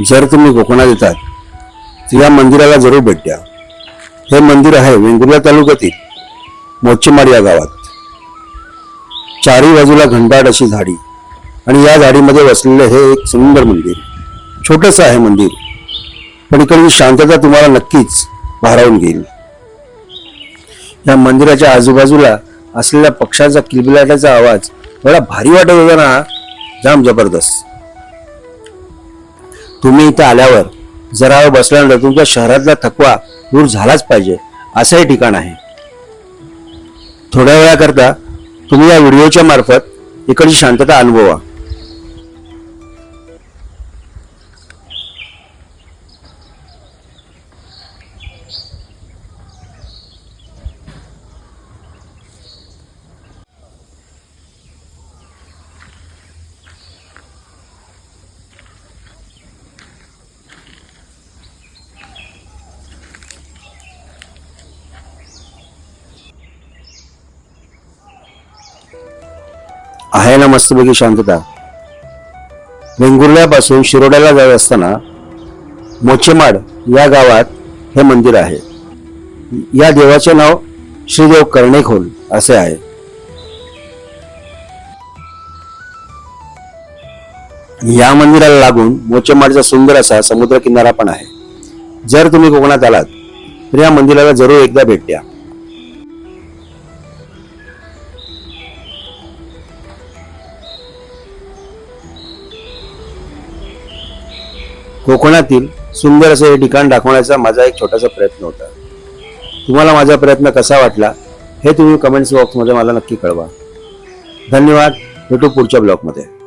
जर तुम्ही कोकणात येतात तर या मंदिराला जरूर भेट द्या. हे मंदिर आहे वेंगुर्ला तालुक्यातील मोचेमाड या गावात. चारी बाजूला घंटाट अशी झाडी आणि या झाडीमध्ये वसलेले हे एक सुंदर मंदिर. छोटंसं आहे मंदिर पण इकडची शांतता तुम्हाला नक्कीच भारावून घेईल. या मंदिराच्या आजूबाजूला असलेल्या पक्षाचा किलबिलाटाचा आवाज एवढा भारी वाटत होता ना जाम जबरदस्त. तुम्ही इथं आल्यावर जरा वेळ बसल्यानंतर तुमच्या शहरातला थकवा दूर झालाच पाहिजे. असं हे ठिकाण आहे. थोड्या वेळाकरता तुम्ही या व्हिडिओच्या मार्फत इकडची शांतता अनुभवा. आहे ना मस्तपैकी शांतता. वेंगुर्ल्यापासून शिरोड्याला जात असताना मोचेमाड या गावात हे मंदिर आहे. या देवाचे नाव श्रीदेव कर्णेखोल असे आहे. या मंदिराला लागून मोचेमाडचा सुंदर असा समुद्र किनारा पण आहे. जर तुम्ही कोकणात आलात तर या मंदिराला जरूर एकदा भेट द्या. कोकणातील सुंदर असं हे ठिकाण दाखवण्याचा माझा एक छोटासा प्रयत्न होता. तुम्हाला माझा प्रयत्न कसा वाटला हे तुम्ही कमेंट्स बॉक्समध्ये मला नक्की कळवा. धन्यवाद. भेटू पुढच्या ब्लॉगमध्ये